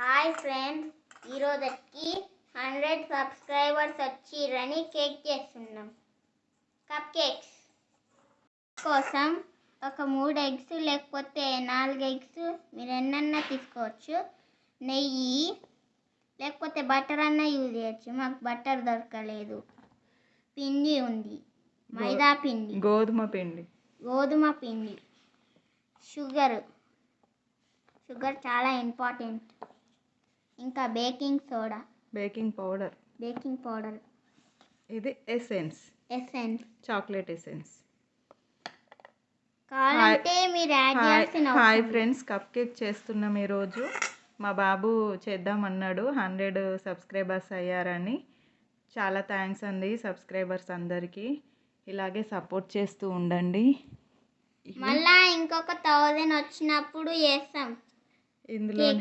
Hi friends ఈరోజుకి hundred subscribers వచ్చిరని cake చేస్తున్నాం. కప్ కేక్స్ కోసం ఒక మూడు ఎగ్స్ లేకపోతే నాలుగు ఎగ్స్ మీరు ఎన్నన్నా తీసుకోవచ్చు. నెయ్యి లేకపోతే బటర్ అన్న యూజ్ చేయొచ్చు. మాకు బటర్ దొరకలేదు. పిండి ఉంది. మైదా పిండి. గోధుమ పిండి. గోధుమ పిండి. షుగర్. షుగర్ చాలా ఇంపార్టెంట్. ఇంకా baking soda. Baking powder. Baking powder. ఇది ఎసెన్స్. ఎసెన్స్. Chocolate essence. కావాలంటే మీరు యాడ్ హాయ్ చేయాల్సిన హాయ్. ఫ్రెండ్స్ కప్ కేక్ చేస్తున్నాం ఈరోజు. మా బాబు చేద్దామన్నాడు హండ్రెడ్ సబ్స్క్రైబర్స్ అయ్యారని. చాలా థ్యాంక్స్ అండి సబ్స్క్రైబర్స్ అందరికీ. ఇలాగే సపోర్ట్ చేస్తూ ఉండండి. మళ్ళా ఇంకొక థౌజండ్ వచ్చినప్పుడు చేస్తాం. ఇందులో.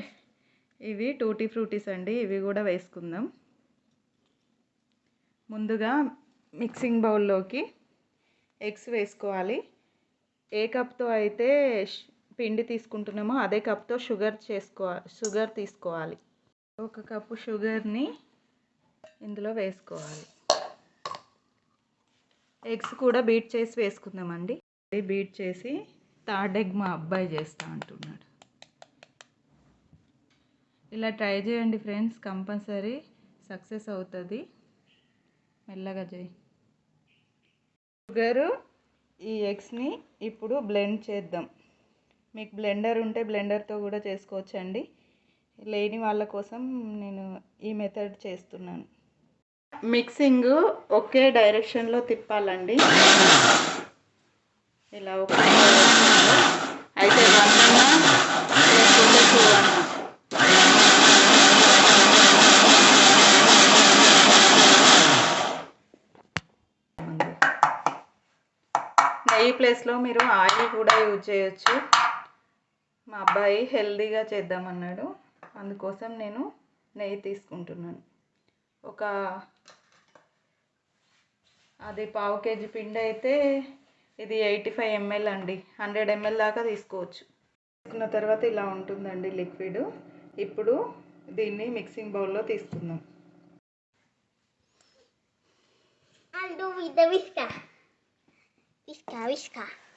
ఇవి టూటీ ఫ్రూటీస్ అండి ఇవి కూడా వేసుకుందాం. ముందుగా మిక్సింగ్ బౌల్లోకి ఎగ్స్ వేసుకోవాలి. ఏ కప్తో అయితే పిండి తీసుకుంటున్నామో అదే కప్తో షుగర్ చేసుకోవాలి షుగర్ తీసుకోవాలి. ఒక కప్పు షుగర్ని ఇందులో వేసుకోవాలి. ఎగ్స్ కూడా బీట్ చేసి వేసుకుందామండి. బీట్ చేసి థర్డ్ ఎగ్ మా అబ్బాయి చేస్తా అంటున్నాడు. ఇలా ట్రై చేయండి ఫ్రెండ్స్ కంపల్సరీ సక్సెస్ అవుతుంది. మెల్లగా చేయి. షుగరు ఈ ఎగ్స్ని ఇప్పుడు బ్లెండ్ చేద్దాం. మీకు బ్లెండర్ ఉంటే బ్లెండర్తో కూడా చేసుకోవచ్చండి. లేని వాళ్ళ కోసం నేను ఈ మెథడ్ చేస్తున్నాను. మిక్సింగ్ ఒకే డైరెక్షన్లో తిప్పాలండి. ఇలా ఒక అయితే వన్ అన్నా టూ అన్నా ఉంది. ఆయిల్ ప్లేస్లో మీరు ఆయిల్ కూడా యూజ్ చేయొచ్చు. మా అబ్బాయి హెల్దీగా చేద్దామన్నాడు. అందుకోసం నేను నెయ్యి తీసుకుంటున్నాను. ఒక అది పావు కేజీ పిండి అయితే ఇది ఎయిటీ ఫైవ్ ఎంఎల్ అండి. హండ్రెడ్ ఎంఎల్ దాకా తీసుకోవచ్చు. తీసుకున్న తర్వాత ఇలా ఉంటుందండి లిక్విడ్. ఇప్పుడు దీన్ని మిక్సింగ్ బౌల్లో తీసుకుందాం.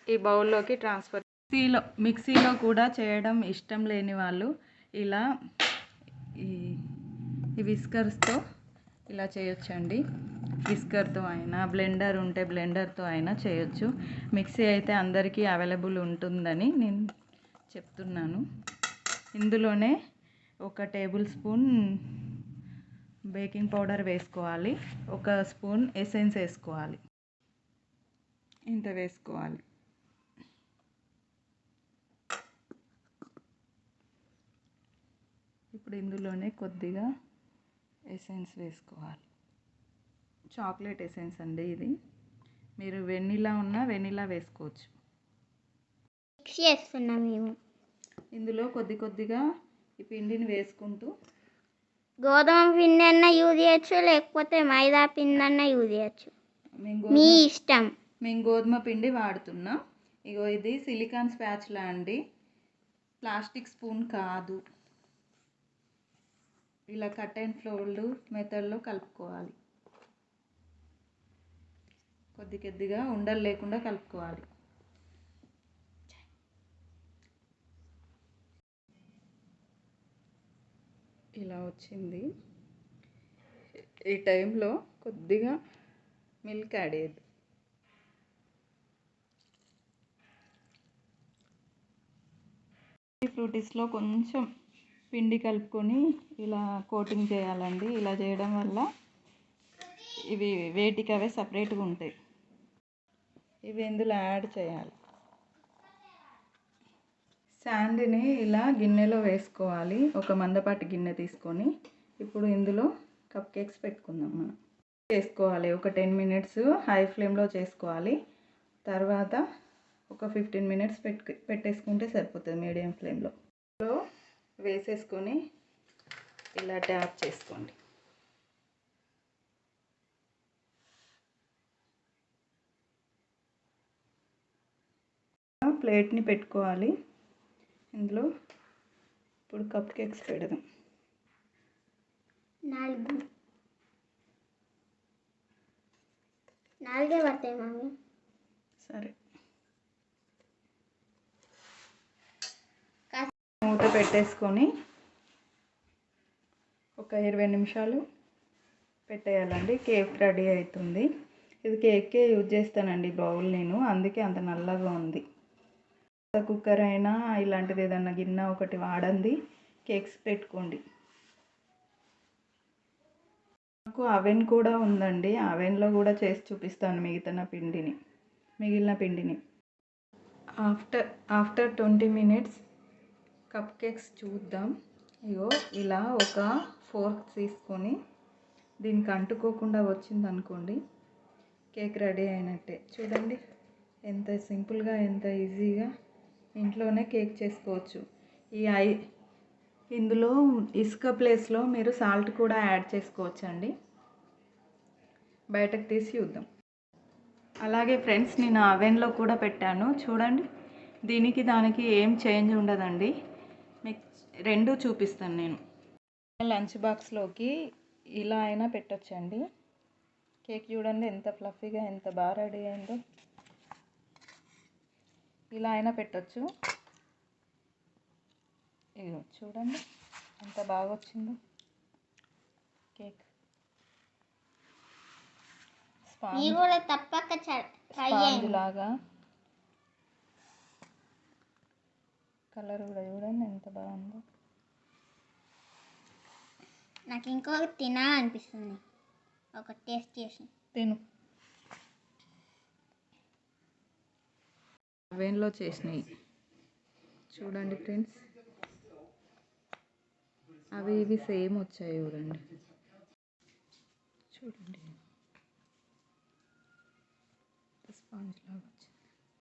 ఈ బౌల్లోకి ట్రాన్స్ఫర్ మిక్సీలో మిక్సీలో కూడా చేయడం ఇష్టం లేని వాళ్ళు ఇలా ఈ విస్కర్స్తో ఇలా చేయొచ్చండి. విస్కర్తో అయినా బ్లెండర్ ఉంటే బ్లెండర్తో అయినా చేయొచ్చు. మిక్సీ అయితే అందరికీ అవైలబుల్ ఉంటుందని నేను చెప్తున్నాను. ఇందులోనే ఒక టేబుల్ స్పూన్ బేకింగ్ పౌడర్ వేసుకోవాలి. ఒక స్పూన్ ఎసెన్స్ వేసుకోవాలి. ఇంత వేసుకోవాలి ఇప్పుడు ఇందులోనే కొద్దిగా ఎసెన్స్ వేసుకోవాలి చాక్లెట్ ఎసెన్స్ అండి ఇది. మీరు వెనిలా ఉన్నా వెనిలా వేసుకోవచ్చు. మిక్స్ చేస్తున్నాం మేము. ఇందులో కొద్ది కొద్దిగా ఈ పిండిని వేసుకుంటూ గోధుమ పిండి అన్న యూజ్ చేయొచ్చు లేకపోతే మైదా పిండి అన్న యూజ్ చేయొచ్చు. మేము మీ ఇష్టం. మేము గోధుమ పిండి వాడుతున్నాం. ఇగో ఇది సిలికాన్ స్పాచ్లా అండి. ప్లాస్టిక్ స్పూన్ కాదు. ఇలా కట్ అండ్ ఫ్లోల్డ్ మెథడ్లో కలుపుకోవాలి. కొద్ది కొద్దిగా ఉండలు లేకుండా కలుపుకోవాలి. ఇలా వచ్చింది. ఈ టైంలో కొద్దిగా మిల్క్ యాడ్ చేయద్దు ఫ్రూటీస్లో కొంచెం పిండి కలుపుకొని ఇలా కోటింగ్ చేయాలండి. ఇలా చేయడం వల్ల ఇవి వేటికి అవే సపరేట్గా ఉంటాయి. ఇవి ఇందులో యాడ్ చేయాలి. శాండ్ని ఇలా గిన్నెలో వేసుకోవాలి. ఒక మందపాటి గిన్నె తీసుకొని ఇప్పుడు ఇందులో కప్ కేక్స్ పెట్టుకుందాం మనం. చేసుకోవాలి. ఒక టెన్ మినిట్స్ హై ఫ్లేమ్లో చేసుకోవాలి. తర్వాత ఒక ఫిఫ్టీన్ మినిట్స్ పెట్టు పెట్టేసుకుంటే సరిపోతుంది మీడియం ఫ్లేమ్లో. లో వేసేసుకొని ఇలా ట్యాప్ చేసుకోండి. ప్లేట్ని పెట్టుకోవాలి. ఇందులో ఇప్పుడు కప్ కేక్స్ పెడదాం. నాలుగు. నాలుగే పడతాయి మమ్మీ. సరే. పెట్టేసుకొని ఒక ఇరవై నిమిషాలు పెట్టేయాలండి. కేక్ రెడీ అవుతుంది. ఇది కేక్కే యూజ్ చేస్తానండి బౌల్ నేను. అందుకే అంత నల్లగా ఉంది. కుక్కర్ అయినా ఇలాంటిది ఏదన్నా గిన్నె ఒకటి వాడండి. కేక్స్ పెట్టుకోండి. నాకు అవెన్ కూడా ఉందండి. అవెన్లో కూడా చేసి చూపిస్తాను మిగతా పిండిని. మిగిలిన పిండిని. After after twenty minutes cup cakes చూద్దాం. ఇగో ఇలా ఒక ఫోర్క్ తీసుకొని దీనికి అంటుకోకుండా వచ్చింది అనుకోండి కేక్ రెడీ అయినట్టే. చూడండి ఎంత సింపుల్గా ఎంత ఈజీగా ఇంట్లోనే కేక్ చేసుకోవచ్చు. ఈ ఐ ఇందులో ఇసుక ప్లేస్లో మీరు సాల్ట్ కూడా యాడ్ చేసుకోవచ్చు అండి బయటకు తీసి చూద్దాం. అలాగే ఫ్రెండ్స్ నేను అవెన్లో కూడా పెట్టాను. చూడండి దీనికి దానికి ఏం చేంజ్ ఉండదండి. రెండు చూపిస్తాను నేను. లంచ్ బాక్స్లోకి ఇలా అయినా పెట్టొచ్చండి. కేక్ చూడండి ఎంత ఫ్లఫీగా ఎంత బాగా రెడీ అయిందో. ఇలా అయినా పెట్టొచ్చు. ఇదిగో చూడండి ఎంత బాగా వచ్చిందో కేక్. స్పాంజ్ లాగా కలర్ కూడా చూడండి ఎంత బాగుందో. నాకు ఇంకొక తినాలనిపిస్తుంది ఒక టేస్ట్ చేసి. తిను. అవెన్లో చేసినాయి. చూడండి ఫ్రెండ్స్. అవి ఇవి సేమ్ వచ్చాయి చూడండి. చూడండి. స్పాంజ్ లాగా